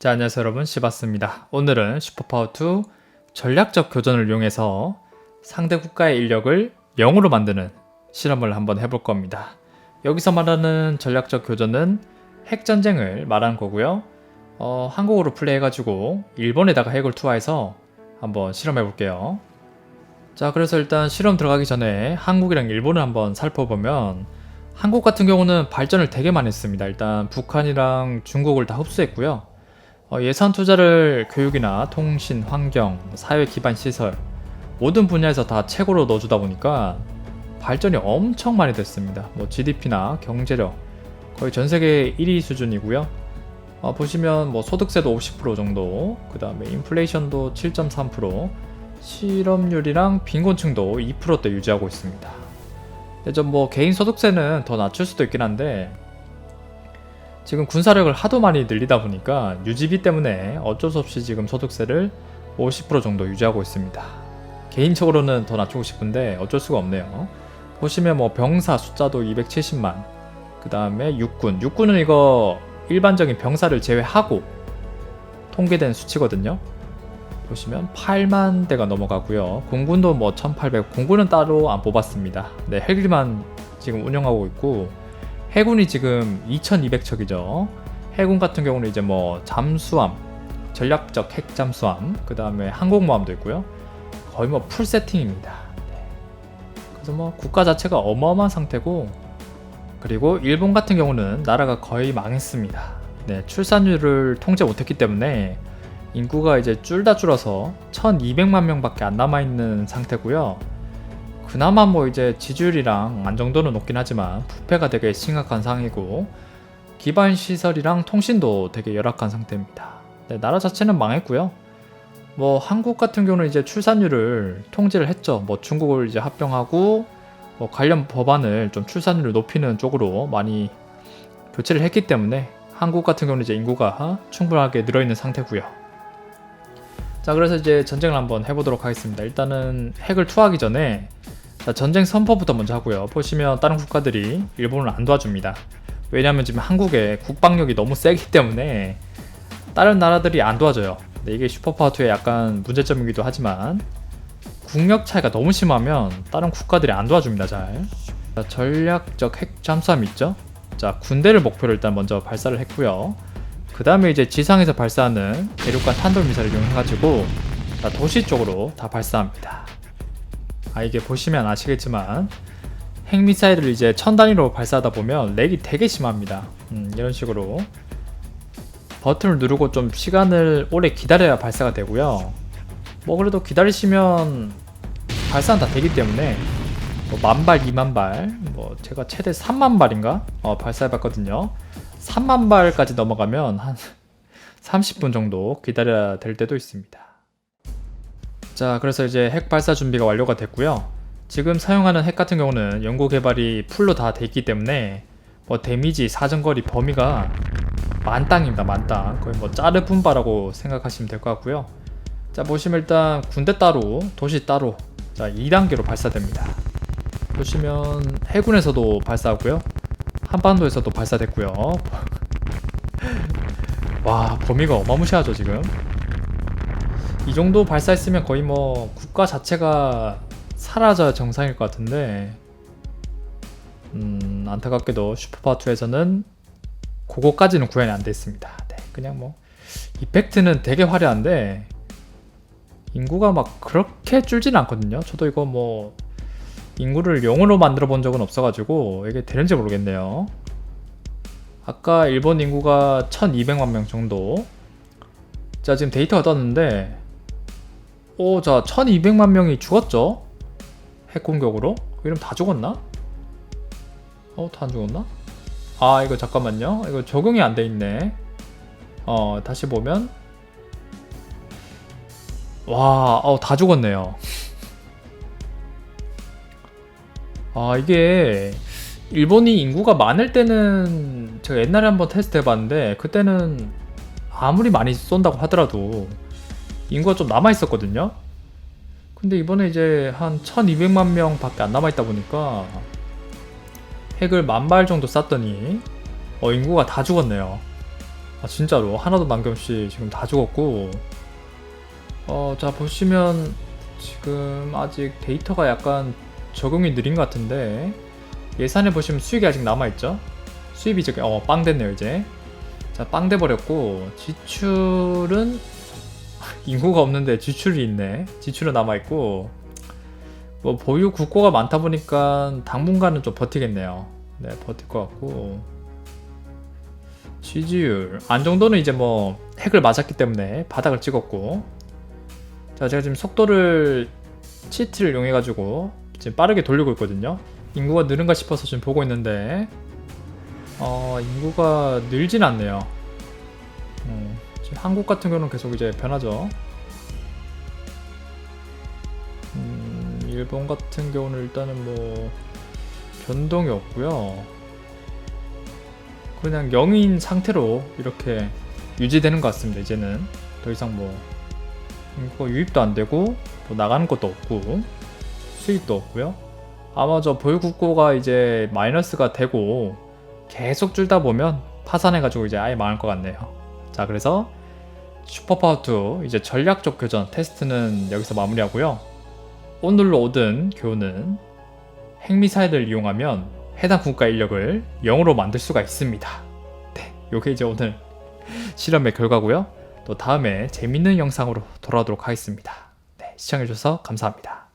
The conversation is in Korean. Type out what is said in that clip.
자, 안녕하세요 여러분 시바스입니다. 오늘은 슈퍼파워2 전략적 교전을 이용해서 상대 국가의 인력을 0으로 만드는 실험을 한번 해볼 겁니다. 여기서 말하는 전략적 교전은 핵전쟁을 말하는 거고요. 어, 한국어로 플레이해가지고 일본에다가 핵을 투하해서 한번 실험해 볼게요. 자, 그래서 일단 실험 들어가기 전에 한국이랑 일본을 한번 살펴보면 한국 같은 경우는 발전을 되게 많이 했습니다. 일단 북한이랑 중국을 다 흡수했고요. 어, 예산 투자를 교육이나 통신, 환경, 사회 기반 시설 모든 분야에서 다 최고로 넣어주다 보니까 발전이 엄청 많이 됐습니다. 뭐 GDP나 경제력 거의 전 세계 1위 수준이고요. 어, 보시면 뭐 소득세도 50% 정도, 그 다음에 인플레이션도 7.3%, 실업률이랑 빈곤층도 2%대 유지하고 있습니다. 근데 좀 뭐 개인 소득세는 더 낮출 수도 있긴 한데 지금 군사력을 하도 많이 늘리다 보니까 유지비 때문에 어쩔 수 없이 지금 소득세를 50% 정도 유지하고 있습니다. 개인적으로는 더 낮추고 싶은데 어쩔 수가 없네요. 보시면 뭐 병사 숫자도 270만, 그 다음에 육군, 육군은 이거 일반적인 병사를 제외하고 통계된 수치거든요. 보시면 8만 대가 넘어가고요. 공군도 뭐 1800, 공군은 따로 안 뽑았습니다. 네, 헬기만 지금 운영하고 있고 해군이 지금 2200척이죠. 해군 같은 경우는 이제 뭐 잠수함, 전략적 핵 잠수함, 그 다음에 항공모함도 있고요. 거의 뭐 풀 세팅입니다. 네. 그래서 뭐 국가 자체가 어마어마한 상태고 그리고 일본 같은 경우는 나라가 거의 망했습니다. 네, 출산율을 통제 못했기 때문에 인구가 이제 줄다 줄어서 1200만 명밖에 안 남아있는 상태고요. 그나마 뭐 이제 지지율이랑 안정도는 높긴 하지만 부패가 되게 심각한 상황이고 기반 시설이랑 통신도 되게 열악한 상태입니다. 네, 나라 자체는 망했고요. 뭐 한국 같은 경우는 이제 출산율을 통제를 했죠. 뭐 중국을 이제 합병하고 뭐 관련 법안을 좀 출산율을 높이는 쪽으로 많이 교체를 했기 때문에 한국 같은 경우는 이제 인구가 충분하게 늘어 있는 상태고요. 자 그래서 이제 전쟁을 한번 해보도록 하겠습니다 일단은 핵을 투하하기 전에 자, 전쟁 선포부터 먼저 하고요. 보시면 다른 국가들이 일본을 안 도와줍니다. 왜냐하면 지금 한국의 국방력이 너무 세기 때문에 다른 나라들이 안 도와줘요. 네, 이게 슈퍼파워투의 약간 문제점이기도 하지만 국력 차이가 너무 심하면 다른 국가들이 안 도와줍니다 잘. 자, 전략적 핵 잠수함 있죠? 자 군대를 목표로 일단 먼저 발사를 했고요. 그 다음에 이제 지상에서 발사하는 대륙간 탄도 미사를 이용해가지고 도시 쪽으로 다 발사합니다. 아 이게 보시면 아시겠지만 핵미사일을 이제 천 단위로 발사하다 보면 렉이 되게 심합니다. 음, 이런 식으로 버튼을 누르고 좀 시간을 오래 기다려야 발사가 되고요. 뭐 그래도 기다리시면 발사는 다 되기 때문에 뭐 만발, 2만 발, 뭐 제가 최대 3만 발인가 어, 발사해봤거든요. 3만 발까지 넘어가면 한 30분 정도 기다려야 될 때도 있습니다. 자, 그래서 이제 핵 발사 준비가 완료가 됐고요. 지금 사용하는 핵 같은 경우는 연구 개발이 풀로 다 돼 있기 때문에 뭐 데미지 사정거리 범위가 만땅입니다. 만땅. 거의 뭐 짜르 분바라고 생각하시면 될 것 같고요. 자, 보시면 일단 군대 따로, 도시 따로 자, 2단계로 발사됩니다. 보시면 해군에서도 발사하고요. 한반도에서도 발사됐고요. 와 범위가 어마무시하죠 지금. 이 정도 발사했으면 거의 뭐 국가 자체가 사라져야 정상일 것 같은데 음 안타깝게도 슈퍼파워2에서는 그거까지는 구현이 안 됐습니다. 네, 그냥 뭐 이펙트는 되게 화려한데 인구가 막 그렇게 줄지는 않거든요. 저도 이거 뭐 인구를 0으로 만들어 본 적은 없어가지고 이게 되는지 모르겠네요. 아까 일본 인구가 1200만 명 정도. 자, 지금 데이터가 떴는데, 오, 자, 1200만 명이 죽었죠? 핵 공격으로? 이러면 다 죽었나? 어, 다 안 죽었나? 아, 이거 잠깐만요. 이거 적용이 안 돼 있네. 어, 다시 보면. 와, 어, 다 죽었네요. 아 이게 일본이 인구가 많을 때는 제가 옛날에 한번 테스트 해봤는데 그때는 아무리 많이 쏜다고 하더라도 인구가 좀 남아 있었거든요. 근데 이번에 이제 한 1200만 명 밖에 안 남아 있다 보니까 핵을 만발 정도 쐈더니 어 인구가 다 죽었네요. 아 진짜로 하나도 남김없이 지금 다 죽었고 어 자 보시면 지금 아직 데이터가 약간 적용이 느린 것 같은데 예산에 보시면 수익이 아직 남아있죠 수입이 저기 어빵 됐네요 이제 자 빵 돼버렸고 지출은 인구가 없는데 지출이 있네. 지출은 남아있고. 뭐 보유 국고가 많다 보니까 당분간은 좀 버티겠네요. 네 버틸 것 같고. 지지율. 안정도는 이제 뭐 핵을 맞았기 때문에 바닥을 찍었고. 자 제가 지금 속도를 치트를 이용해 가지고 지금 빠르게 돌리고 있거든요. 인구가 느는가 싶어서 지금 보고 있는데. 어 인구가 늘진 않네요. 음, 한국 같은 경우는 계속 이제 변하죠 음, 일본 같은 경우는 일단은 뭐 변동이 없고요 그냥 0인 상태로 이렇게 유지되는 것 같습니다. 이제는 더 이상 뭐 이거 유입도 안 되고 뭐 나가는 것도 없고 수익도 없고요. 아마 저 보유국고가 이제 마이너스가 되고 계속 줄다 보면 파산해가지고 이제 아예 망할 것 같네요. 자 그래서 슈퍼파워2 이제 전략적 교전 테스트는 여기서 마무리하고요. 오늘로 얻은 교훈은 핵미사일을 이용하면 해당 국가 인력을 0으로 만들 수가 있습니다. 네, 요게 이제 오늘 실험의 결과고요. 또 다음에 재밌는 영상으로 돌아오도록 하겠습니다. 네, 시청해주셔서 감사합니다.